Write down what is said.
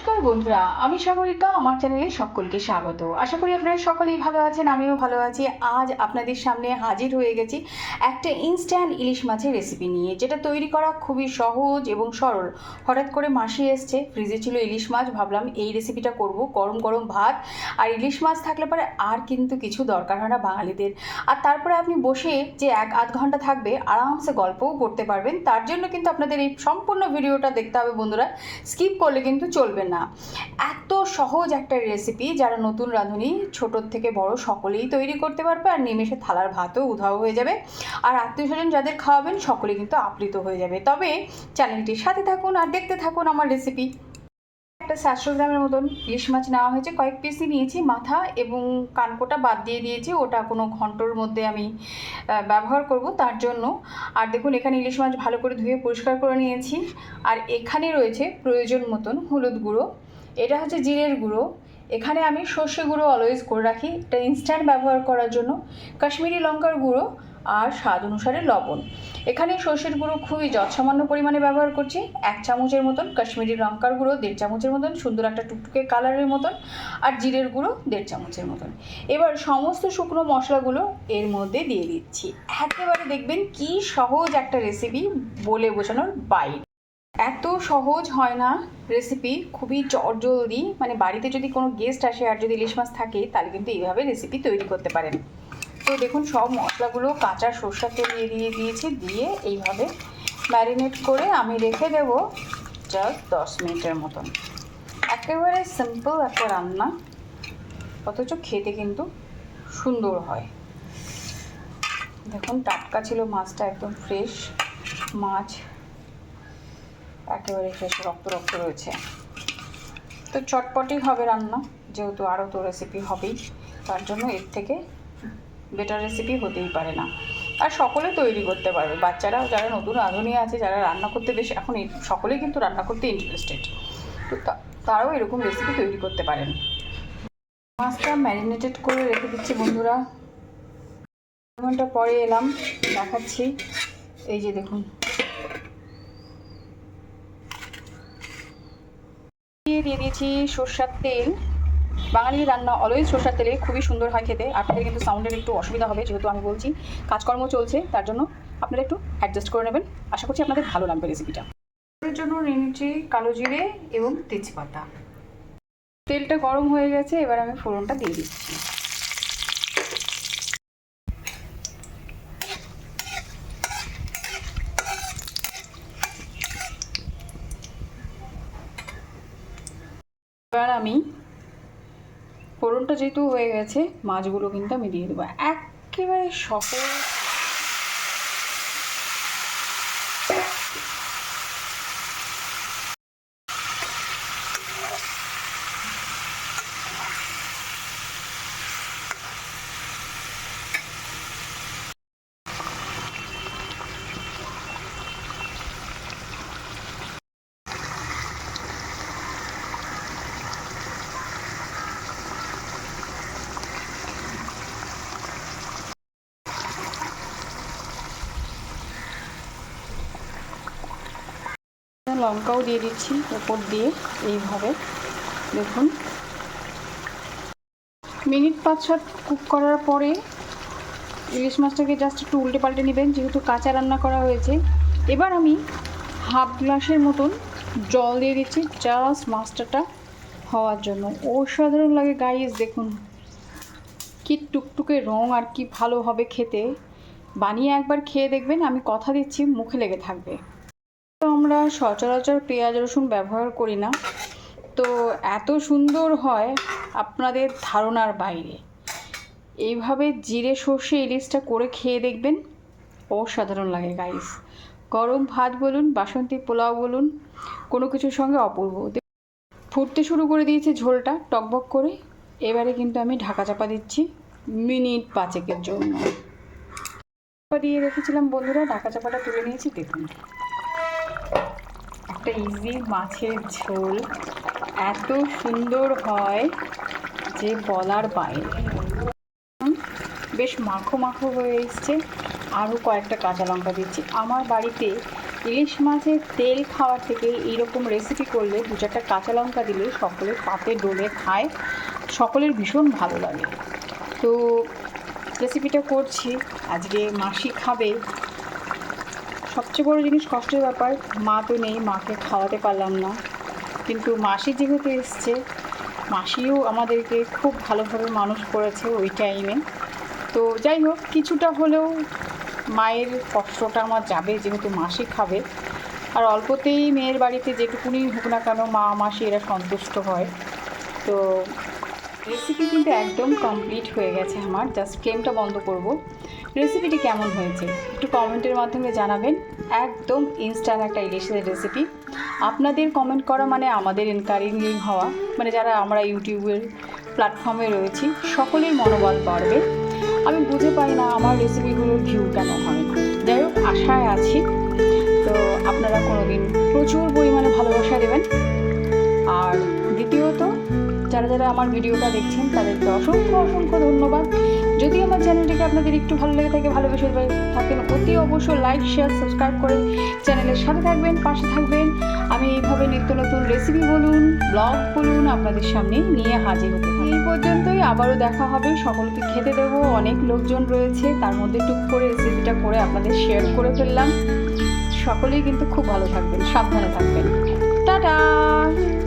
নমস্কার বন্ধুরা, আমি সাগরিকা, আমার চ্যানেলে সকলকে স্বাগত। আশা করি আপনারা সকলেই ভালো আছেন, আমিও ভালো আছি। আজ আপনাদের সামনে হাজির হয়ে গেছি একটা ইনস্ট্যান্ট ইলিশ মাছের রেসিপি নিয়ে, যেটা তৈরি করা খুবই সহজ এবং সরল। হঠাৎ করে মাসি এসছে ফ্রিজে ছিল ইলিশ মাছ, ভাবলাম এই রেসিপিটা করব, গরম গরম ভাত। আর ইলিশ মাছ থাকলে পরে আর কিন্তু কিছু দরকার হয় না বাঙালিদের। আর তারপরে আপনি বসে যে এক আধ ঘণ্টা থাকবে, আরামসে গল্পও করতে পারবেন। তার জন্য কিন্তু আপনাদের এই সম্পূর্ণ ভিডিওটা দেখতে হবে বন্ধুরা। স্কিপ করলে কিন্তু চলবে না। এত সহজ একটা রেসিপি যারা নতুন রাঁধুনি ছোটোর থেকে বড় সকলেই তৈরি করতে পারবে আর নিমেষে থালার ভাতও উধাও হয়ে যাবে। আর আত্মীয় স্বজন যাদের খাওয়াবেন সকলে কিন্তু আপ্লিত হয়ে যাবে। তবে চ্যানেলটির সাথে থাকুন আর দেখতে থাকুন আমার রেসিপি একটা সাতশো গ্রামের মতন ইলিশ মাছ নেওয়া হয়েছে। কয়েক পিসই নিয়েছি, মাথা এবং কানকোটা বাদ দিয়ে দিয়েছি। ওটা কোনো ঘন্টর মধ্যে আমি ব্যবহার করব তার জন্য। আর দেখুন, এখানে ইলিশ মাছ ভালো করে ধুয়ে পরিষ্কার করে নিয়েছি। আর এখানে রয়েছে প্রয়োজন মতন হলুদ গুঁড়ো। এটা হচ্ছে জিরের গুঁড়ো। এখানে আমি সর্ষে গুঁড়ো অলওয়েজ করে রাখি। এটা ইনস্ট্যান্ট ব্যবহার করার জন্য। কাশ্মীরি লঙ্কার গুঁড়ো। আর স্বাদ অনুসারে লবণ। এখানে সর্ষের গুঁড়ো খুবই যৎসামান্য পরিমাণে ব্যবহার করছি। এক চামচের মতন কাশ্মীরি লঙ্কার গুঁড়ো, দেড় চামচের মতন সুন্দর একটা টুকটুকে কালারের মতন, আর জিরের গুঁড়ো দেড় চামচের মতন। এবার সমস্ত শুকনো মশলাগুলো এর মধ্যে দিয়ে দিচ্ছি। একেবারে দেখবেন কি সহজ একটা রেসিপি বলে বোঝানোর বাইরে। এত সহজ হয় না রেসিপি খুবই চটজলদি। মানে বাড়িতে যদি কোনো গেস্ট আসে আর যদি ইলিশ মাছ থাকে, তাহলে কিন্তু এইভাবে রেসিপি তৈরি করতে পারেন। তো দেখুন, সব মশলাগুলো কাঁচা সর্ষার তেল দিয়ে দিয়ে দিয়েছি, দিয়ে এইভাবে ম্যারিনেট করে আমি রেখে দেবো জাস্ট দশ মিনিটের মতন। একেবারে সিম্পল একটা রান্না, অথচ খেতে কিন্তু সুন্দর হয়। দেখুন, টাটকা ছিল মাছটা একদম ফ্রেশ মাছ একেবারে ফ্রেশ রক্ত রক্ত রয়েছে। তো চটপটি হবে রান্না, যেহেতু আরও তো রেসিপি হবেই, তার জন্য এর থেকে বেটার রেসিপি হতেই পারে না। আর সকলে তৈরি করতে পারবে। বাচ্চারাও যারা নতুন রাঁধুনি আছে, যারা রান্না করতে বেশ এখন সকলেই কিন্তু রান্না করতে ইন্টারেস্টেড তো তারাও এরকম রেসিপি তৈরি করতে পারেন। মাছটা ম্যারিনেটেড করে রেখে দিচ্ছি বন্ধুরা। ঘণ্টা পরে এলাম, দেখাচ্ছি। এই যে দেখুন। দিয়ে দিয়েছি সর্ষার তেল। বাঙালির রান্না অলওয়েজ সর্ষার তেলে খুবই সুন্দর হয় খেতে। আপনাদের কিন্তু সাউন্ডের একটু অসুবিধা হবে যেহেতু আমি বলছি কাজকর্ম চলছে তার জন্য আপনারা একটু অ্যাডজাস্ট করে নেবেন। আশা করছি আপনাদের ভালো লাগবে রেসিপিটা এর জন্য নিয়ে নিচ্ছি কালো জিরে এবং তেজপাতা। তেলটা গরম হয়ে গেছে এবার আমি ফোড়নটা দিয়ে দিচ্ছি। এবার আমি ফোড়নটা যেহেতু হয়ে গেছে মাছগুলো কিন্তু আমি দিয়ে দেবো। একেবারে সহজ লঙ্কাও দিয়ে দিচ্ছি উপর দিয়ে এইভাবে। দেখুন। মিনিট পাঁচ সাত কুক করার পরে ইলিশ মাছটাকে জাস্ট একটু উল্টে পাল্টে নেবেন, যেহেতু কাঁচা রান্না করা হয়েছে। এবার আমি হাফ গ্লাসের মতন জল দিয়ে দিচ্ছি জাস্ট মাছটাটা হওয়ার জন্য। অসাধারণ লাগে গাইস দেখুন। কি টুকটুকে রং আর কি ভালো হবে খেতে। বানিয়ে একবার খেয়ে দেখবেন, আমি কথা দিচ্ছি, মুখে লেগে থাকবে। আমরা সচরাচর পেঁয়াজ, রসুন ব্যবহার করি না। তো এত সুন্দর হয় আপনাদের ধারণার বাইরে। এইভাবে জিরে, সর্ষে ইলিশটা করে খেয়ে দেখবেন। অসাধারণ লাগে গাইস গরম ভাত বলুন, বাসন্তী পোলাও বলুন, কোনো কিছুর সঙ্গে অপূর্ব। ফুটতে শুরু করে দিয়েছে ঝোলটা, টকবক করে। এবারে কিন্তু আমি ঢাকা চাপা দিচ্ছি মিনিট পাঁচেকের জন্য। দিয়ে রেখেছিলাম বন্ধুরা, ঢাকা চাপাটা তুলে নিয়েছি, দেখুন। একটা ইজি মাছের ঝোল। এত সুন্দর হয় যে বলার বাইরে। বেশ মাখো মাখো হয়ে এসছে। আরও কয়েকটা কাঁচা লঙ্কা দিচ্ছি। আমার বাড়িতে ইলিশ মাছের তেল খাওয়ার থেকে এইরকম রেসিপি করলে দু চারটা কাঁচা লঙ্কা দিলে সকলে পাতে ডলে খায়। সকলের ভীষণ ভালো লাগে। তো রেসিপিটা করছি। আজকে মাসি খাবে। সবচেয়ে বড় জিনিস কষ্টের ব্যাপার, মা তো নেই, মাকে খাওয়াতে পারলাম না। কিন্তু মাসি যেহেতু এসছে, মাসিও আমাদেরকে খুব ভালোভাবে মানুষ করেছে ওই টাইমে তো যাই হোক, কিছুটা হলেও মায়ের কষ্টটা আমার যাবে যেহেতু মাসি খাবে। আর অল্পতেই মেয়ের বাড়িতে যেটুকুনি হোক না কেন মা, মাসি এরা সন্তুষ্ট হয়। তো রেসিপি কিন্তু একদম কমপ্লিট হয়ে গেছে আমার জাস্ট ফ্লেমটা বন্ধ করব। রেসিপিটি কেমন হয়েছে? একটু কমেন্টের মাধ্যমে জানাবেন। একদম ইনস্ট্যান্ট একটা ইলিশের রেসিপি আপনাদের কমেন্ট করা মানে আমাদের এনকারেজিং হওয়া। মানে যারা আমরা ইউটিউবের প্ল্যাটফর্মে রয়েছি, সকলের মনোবল বাড়বে। আমি বুঝে পাই না আমার রেসিপিগুলোর ভিউ কেন হয়। না যাই হোক আশায় আছি। তো আপনারা কোনো দিন প্রচুর পরিমাণে ভালোবাসা দেবেন। আর দ্বিতীয়ত, যারা যারা আমার ভিডিওটা দেখছেন, তাদেরকে অসংখ্য অসংখ্য ধন্যবাদ। আমার চ্যানেলটিকে আপনাদের একটু ভালো লেগে থাকে, ভালোবেসে থাকেন, অতি অবশ্যই লাইক শেয়ার সাবস্ক্রাইব করে চ্যানেলের সাথে থাকবেন, পাশে থাকবেন। আমি এইভাবে নিত্য নতুন রেসিপি বলুন ব্লগ বলুন আপনাদের সামনে নিয়ে হাজির হতে এই পর্যন্তই, আবারও দেখা হবে, সকলকে খেতে দেবো, অনেক লোকজন রয়েছে, তার মধ্যে টুক করে রেসিপিটা করে আপনাদের শেয়ার করে ফেললাম। সকলেই কিন্তু খুব ভালো থাকবেন, সাবধানে থাকবেন। টাটা!